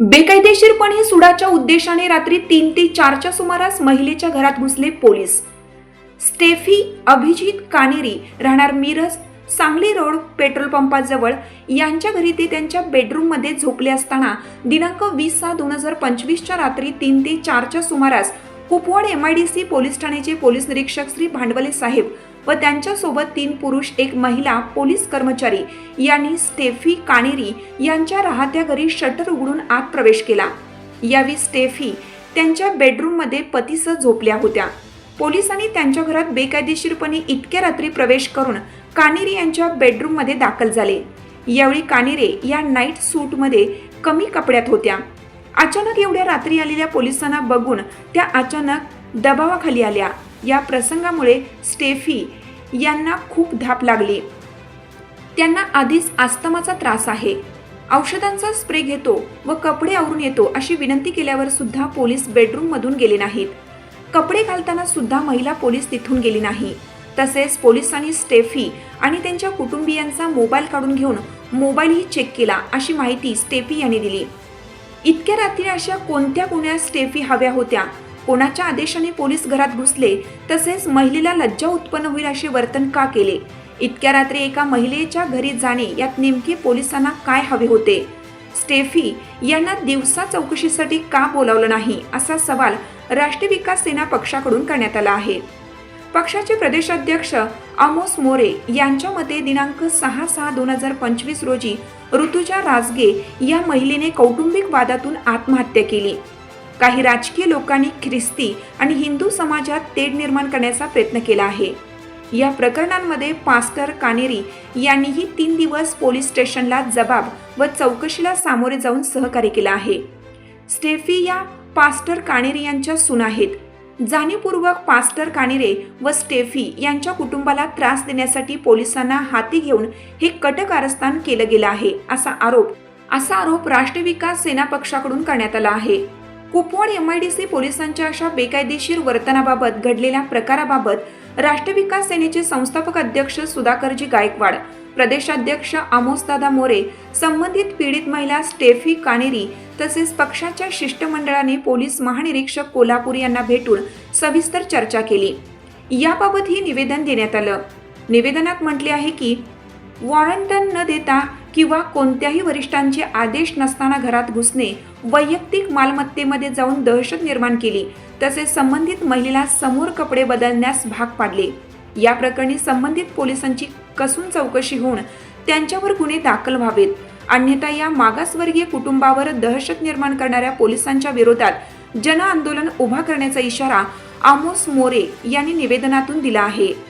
बेकायदेशीरपणे सुडाच्या उद्देशाने रात्री तीन ते चारच्या सुमारास महिलेच्या घरात घुसले पोलीस. स्टेफी अभिजित कानेरी राहणार मिरज सांगली रोड पेट्रोल पंपाजवळ यांच्या घरी ते त्यांच्या बेडरूममध्ये झोपले असताना दिनांक वीस सहा दोन हजार पंचवीसच्या रात्री तीन ते चारच्या सुमारास कुपवाड सी पोलीस ठाण्याचे पोलीस निरीक्षक श्री भांडवले साहेब व त्यांच्यासोबत तीन पुरुष एक महिला पोलीस कर्मचारी यांनी स्टेफी कानेरी यांच्या राहत्या घरी शटर उघडून आत प्रवेश केला. यावेळी स्टेफी त्यांच्या बेडरूममध्ये पतीसह झोपल्या होत्या. पोलिसांनी त्यांच्या घरात बेकायदेशीरपणे इतक्या रात्री प्रवेश करून कानेरे यांच्या बेडरूममध्ये दाखल झाले. यावेळी कानेरे या नाईट सूटमध्ये कमी कपड्यात होत्या. अचानक एवढ्या रात्री आलेल्या पोलिसांना बघून त्या अचानक दबावाखाली आल्या. या प्रसंगामुळे स्टेफी यांना खूप धाप लागली. त्यांना आधीच आस्तमाचा त्रास आहे. औषधांचा स्प्रे घेतो व कपडे आवरून येतो अशी विनंती केल्यावर सुद्धा पोलीस बेडरूममधून गेले नाहीत. कपडे घालताना सुद्धा महिला पोलीस तिथून गेली नाही. तसेच पोलिसांनी स्टेफी आणि त्यांच्या कुटुंबियांचा मोबाईल काढून घेऊन मोबाईलही चेक केला अशी माहिती स्टेफी यांनी दिली. इतक्या रात्री अशा कोणत्या गुन्ह्यात स्टेफी हव्या होत्या? कोणाच्या आदेशाने पोलीस घरात घुसले? तसेच महिलेला लज्जा उत्पन्न होईल असे वर्तन का केले? इतक्या रात्री एका महिलेच्या घरी जाणे यात नेमके पोलिसांना काय हवे होते? स्टेफी यांना दिवसा चौकशीसाठी का बोलावलं नाही असा सवाल राष्ट्रीय विकास सेना पक्षाकडून करण्यात आला आहे. पक्षाचे प्रदेशाध्यक्ष आमोस मोरे यांच्या मते दिनांक सहा सहा दोन हजार पंचवीस रोजी ऋतुजा राजगे या महिलेने कौटुंबिक वादातून आत्महत्या केली. काही राजकीय लोकांनी ख्रिस्ती आणि हिंदू समाजात तेढ निर्माण करण्याचा प्रयत्न केला आहे. या प्रकरणांमध्ये पास्टर कानेरी यांनीही तीन दिवस पोलीस स्टेशनला जबाब व चौकशीला सामोरे जाऊन सहकार्य केलं आहे. स्टेफी या पास्टर कानेरी यांच्या सून आहेत. जाणीवपूर्वक पास्टर कानेरे व स्टेफी यांच्या कुटुंबाला त्रास देण्यासाठी पोलिसांना हाती घेऊन हे कट कारस्थान केलं गेलं आहे असा आरोप असा आरोप राष्ट्रीय विकास सेना पक्षाकडून करण्यात आला आहे. कुपवाड सी पोलिसांच्या अशा बेकायदेशीर वर्तनाबाबत घडलेल्या प्रकाराबाबत राष्ट्र विकास सेनेचे संस्थापक अध्यक्ष सुधाकरजी गायकवाड प्रदेशाध्यक्ष आमोसदादा मोरे संबंधित पीडित महिला स्टेफी कानेरी तसेच पक्षाच्या शिष्टमंडळाने पोलीस महानिरीक्षक कोल्हापूर यांना भेटून सविस्तर चर्चा केली. याबाबत ही निवेदन देण्यात आलं. निवेदनात म्हटले आहे की वॉरंट न देता किंवा कोणत्याही वरिष्ठांचे आदेश नसताना घरात घुसणे वैयक्तिक मालमत्तेमध्ये जाऊन दहशत निर्माण केली तसेच संबंधित महिलेला समोर कपडे बदलण्यास भाग पाडले. या प्रकरणी संबंधित पोलिसांची कसून चौकशी होऊन त्यांच्यावर गुन्हे दाखल व्हावेत. अन्यथा या मागासवर्गीय कुटुंबावर दहशत निर्माण करणाऱ्या पोलिसांच्या विरोधात जन आंदोलन उभा करण्याचा इशारा आमोस मोरे यांनी निवेदनातून दिला आहे.